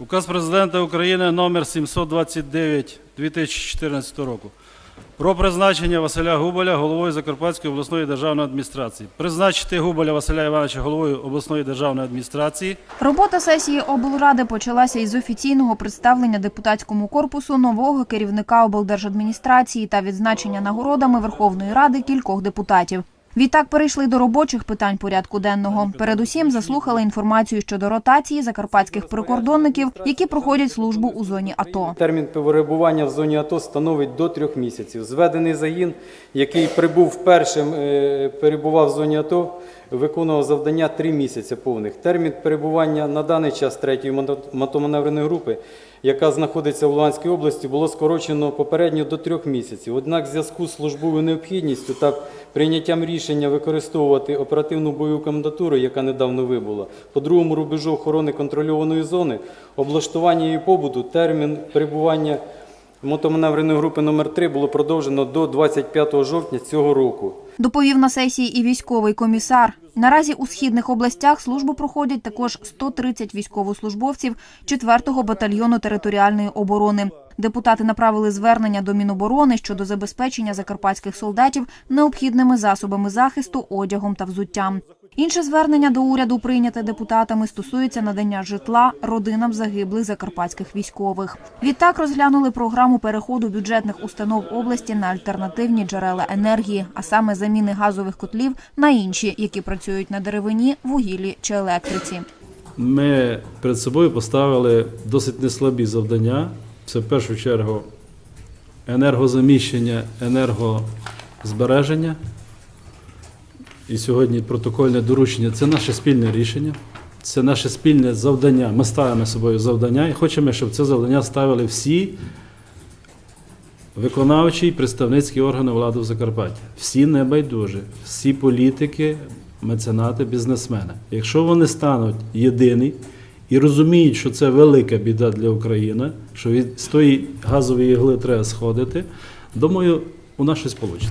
Указ президента України номер 729 2014 року про призначення Василя Губаля головою Закарпатської обласної державної адміністрації. Призначити Губаля Василя Івановича головою обласної державної адміністрації. Робота сесії облради почалася із офіційного представлення депутатському корпусу нового керівника облдержадміністрації та відзначення нагородами Верховної Ради кількох депутатів. Відтак перейшли до робочих питань порядку денного. Передусім заслухали інформацію щодо ротації закарпатських прикордонників, які проходять службу у зоні АТО. Термін перебування в зоні АТО становить до трьох місяців. Зведений загін, який прибув першим, е, перебував в зоні АТО, виконував завдання три місяці повних. Термін перебування на даний час третьої мото- мотоманевреної групи, яка знаходиться в Луганській області, було скорочено попередньо до трьох місяців. Однак, в зв'язку з службовою необхідністю та прийняттям рішення використовувати оперативну бойову комендатуру, яка недавно вибула, по другому рубежу охорони контрольованої зони, облаштування її побуту, термін перебування мотоманевреної групи номер 3 було продовжено до 25 жовтня цього року. Доповів на сесії і військовий комісар. Наразі у східних областях службу проходять також 130 військовослужбовців 4-го батальйону територіальної оборони. Депутати направили звернення до Міноборони щодо забезпечення закарпатських солдатів необхідними засобами захисту, одягом та взуттям. Інше звернення до уряду, прийняте депутатами, стосується надання житла родинам загиблих закарпатських військових. Відтак розглянули програму переходу бюджетних установ області на альтернативні джерела енергії, а саме заміни газових котлів на інші, які працюють на деревині, вугіллі чи електриці. Ми перед собою поставили досить неслабі завдання. Це в першу чергу енергозаміщення, енергозбереження. І сьогодні протокольне доручення це наше спільне рішення, це наше спільне завдання. Ми ставимо собою завдання і хочемо, щоб це завдання ставили всі виконавчі і представницькі органи влади в Закарпатті. Всі небайдужі, всі політики, меценати, бізнесмени. Якщо вони стануть єдині і розуміють, що це велика біда для України, що від з тої газової ігли треба сходити, думаю, у нас щось вийде.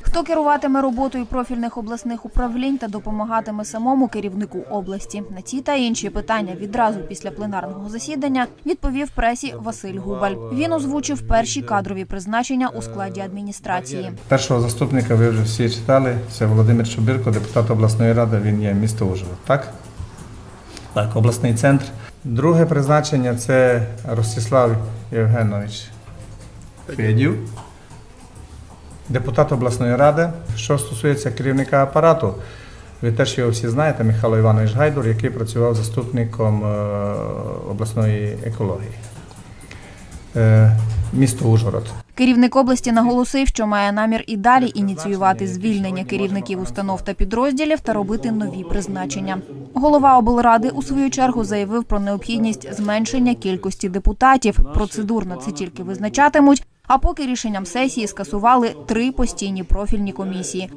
Хто керуватиме роботою профільних обласних управлінь та допомагатиме самому керівнику області на ці та інші питання відразу після пленарного засідання відповів пресі Василь Губаль. Він озвучив перші кадрові призначення у складі адміністрації. Першого заступника ви вже всі читали. Це Володимир Чубирко, депутат обласної ради. Він є місто Ужгород. Так? Так, обласний центр. Друге призначення це Ростислав Євгенович Федів, депутат обласної ради. Що стосується керівника апарату, ви теж його всі знаєте, Михайло Іванович Гайдур, який працював заступником е, обласної екології. Місто Ужгород. Керівник області наголосив, що має намір і далі ініціювати звільнення керівників установ та підрозділів та робити нові призначення. Голова облради у свою чергу заявив про необхідність зменшення кількості депутатів. Процедурно це тільки визначатимуть. А поки рішенням сесії скасували три постійні профільні комісії.